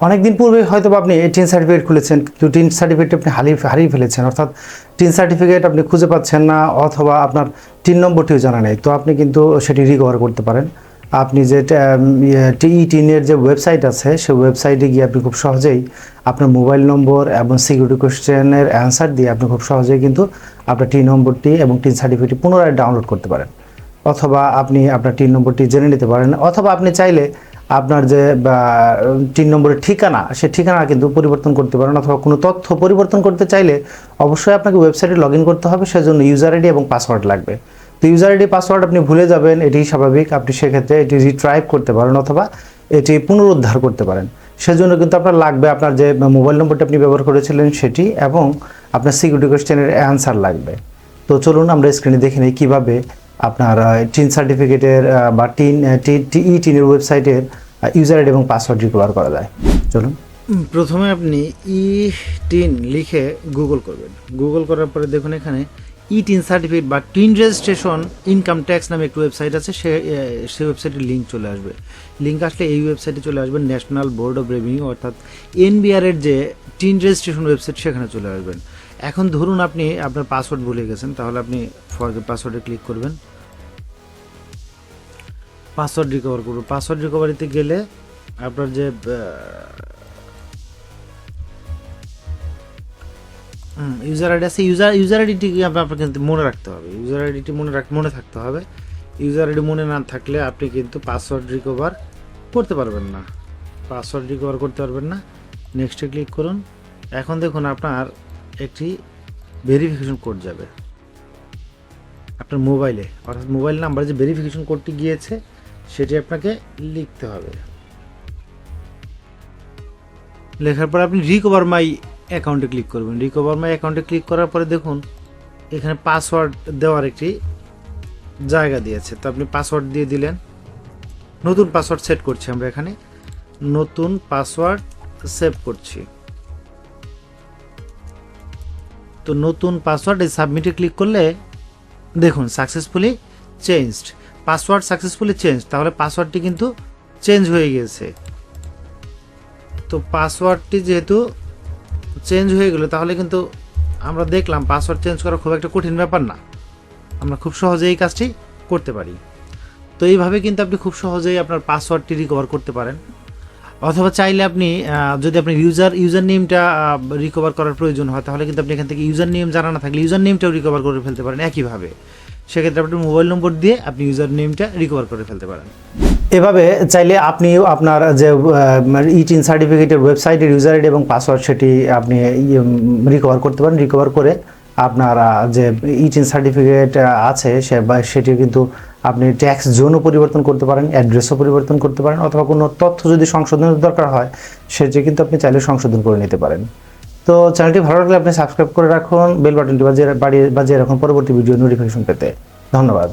অনেকদিন পূর্বে হয়তো আপনি টিন সার্টিফিকেট খুলেছেন, কিন্তু টিন সার্টিফিকেট আপনি হারিয়ে হারিয়ে ফেলেছেন, অর্থাৎ টিন সার্টিফিকেট আপনি খুঁজে পাচ্ছেন না অথবা আপনার টিন নম্বরটিও জানা নেই। তো আপনি কিন্তু সেটি রিকভার করতে পারেন। আপনি যে টিই টিনের যে ওয়েবসাইট আছে সেই ওয়েবসাইটে গিয়ে আপনি খুব সহজেই আপনার মোবাইল নম্বর এবং সিকিউরিটি কোশ্চেনের অ্যান্সার দিয়ে আপনি খুব সহজেই কিন্তু আপনার টিন নম্বরটি এবং টিন সার্টিফিকেটটি পুনরায় ডাউনলোড করতে পারেন। অথবা আপনি আপনার টিন নম্বরটি জেনে নিতে পারেন। অথবা আপনি চাইলে আপনার যে তিন নম্বরের ঠিকানা সে ঠিকানা কিন্তু পরিবর্তন করতে পারেন অথবা কোনো তথ্য পরিবর্তন করতে চাইলে অবশ্যই আপনাকে ওয়েবসাইটে লগ করতে হবে, সেজন্য ইউজার আইডি এবং পাসওয়ার্ড লাগবে। তো ইউজার আইডি পাসওয়ার্ড আপনি ভুলে যাবেন, এটি স্বাভাবিক। আপনি সেক্ষেত্রে এটি রিট্রাইভ করতে পারেন অথবা এটি পুনরুদ্ধার করতে পারেন। সেজন্য কিন্তু আপনার লাগবে আপনার যে মোবাইল নম্বরটি আপনি ব্যবহার করেছিলেন সেটি এবং আপনার সিকিউরিটি কোয়েশ্চেনের অ্যান্সার লাগবে। তো চলুন আমরা স্ক্রিনে দেখে নিই কীভাবে আপনার টিন সার্টিফিকেটের বা টিন ই টিনের ওয়েবসাইটের ইউজার আইডি এবং পাসওয়ার্ড রিকভার করা যায়। চলুন। প্রথমে আপনি ই টিন লিখে গুগল করবেন। গুগল করার পরে দেখুন এখানে ই টিন সার্টিফিকেট বা টিন রেজিস্ট্রেশন ইনকাম ট্যাক্স নামে একটি ওয়েবসাইট আছে, সে সেই ওয়েবসাইটের লিঙ্ক চলে আসবে। লিঙ্ক আসলে এই ওয়েবসাইটে চলে আসবেন ন্যাশনাল বোর্ড অফ রেভিনিউ অর্থাৎ এনবিআর এর যে টিন রেজিস্ট্রেশন ওয়েবসাইট সেখানে চলে আসবেন। এখন ধরুন আপনি আপনার পাসওয়ার্ড ভুলে গেছেন, তাহলে আপনি ফরগেট পাসওয়ার্ডে ক্লিক করবেন। পাসওয়ার্ড রিকভার করব। পাসওয়ার্ড রিকভারিতে গেলে আপনার যে ইউজার আইডি আছে। ইউজার ইউজার আইডিটি আপনার কিন্তু মনে রাখতে হবে। ইউজার আইডিটি মনে রাখ, মনে থাকতে হবে। ইউজার আইডি মনে না থাকলে আপনি কিন্তু পাসওয়ার্ড রিকভার করতে পারবেন না। পাসওয়ার্ড রিকভার করতে পারবেন না। নেক্সটে ক্লিক করুন। এখন দেখুন আপনার একটি ভেরিফিকেশন কোড যাবে। আপনার মোবাইলে অর্থাৎ মোবাইল নাম্বার যে ভেরিফিকেশন কোডটি গিয়েছে সেটি আপনাকে লিখতে হবে। লেখার পর আপনি রিকভার মাই অ্যাকাউন্টে ক্লিক করবেন। রিকভার মাই অ্যাকাউন্টে ক্লিক করার পরে দেখুন, এখানে পাসওয়ার্ড দেওয়ার একটি জায়গা দিয়েছে। তো আপনি পাসওয়ার্ড দিয়ে দিলেন। নতুন পাসওয়ার্ড সেট করছি আমরা এখানে। নতুন পাসওয়ার্ড সেভ করছি। তো নতুন পাসওয়ার্ড সাবমিটে ক্লিক করলে দেখুন successfully changed password successfully change তাহলে পাসওয়ার্ডটি কিন্তু চেঞ্জ হয়ে গিয়েছে তো পাসওয়ার্ডটি যেহেতু চেঞ্জ হয়ে গেলো, তাহলে কিন্তু আমরা দেখলাম পাসওয়ার্ড চেঞ্জ করা খুব একটা কঠিন ব্যাপার না। আমরা খুব সহজেই এই কাজটি করতে পারি। তো এইভাবে কিন্তু আপনি খুব সহজেই আপনার পাসওয়ার্ডটি রিকভার করতে পারেন। অথবা চাইলে আপনি যদি আপনি ইউজার ইউজার নেমটা রিকভার করার প্রয়োজন হয়, তাহলে কিন্তু আপনি এখান থেকে ইউজার নেম জানা না থাকলে ইউজার নেমটাও রিকভার করে ফেলতে পারেন একইভাবে। সেক্ষেত্রে আপনার মোবাইল নম্বর দিয়ে আপনি ইউজার নেমটা রিকভার করে ফেলতে পারেন। এভাবে চাইলে আপনি আপনার যে ই টিন সার্টিফিকেটের ওয়েবসাইটের ইউজার আইডি এবং পাসওয়ার্ড সেটি আপনি রিকভার করতে পারেন। রিকভার করে আপনার যে ই টিন সার্টিফিকেট আছে সে বা সেটি কিন্তু আপনি ট্যাক্স জোনও পরিবর্তন করতে পারেন অ্যাড্রেসও পরিবর্তন করতে পারেন, অথবা কোনো তথ্য যদি সংশোধনের দরকার হয়, সেটি কিন্তু আপনি চাইলে সংশোধন করে নিতে পারেন। তো চ্যানেলটি ভালো লাগলে আপনি সাবস্ক্রাইব করে রাখুন বেল বাটনটি বাজিয়ে বাজিয়ে রাখুন পরবর্তী ভিডিও নোটিফিকেশন পেতে। ধন্যবাদ।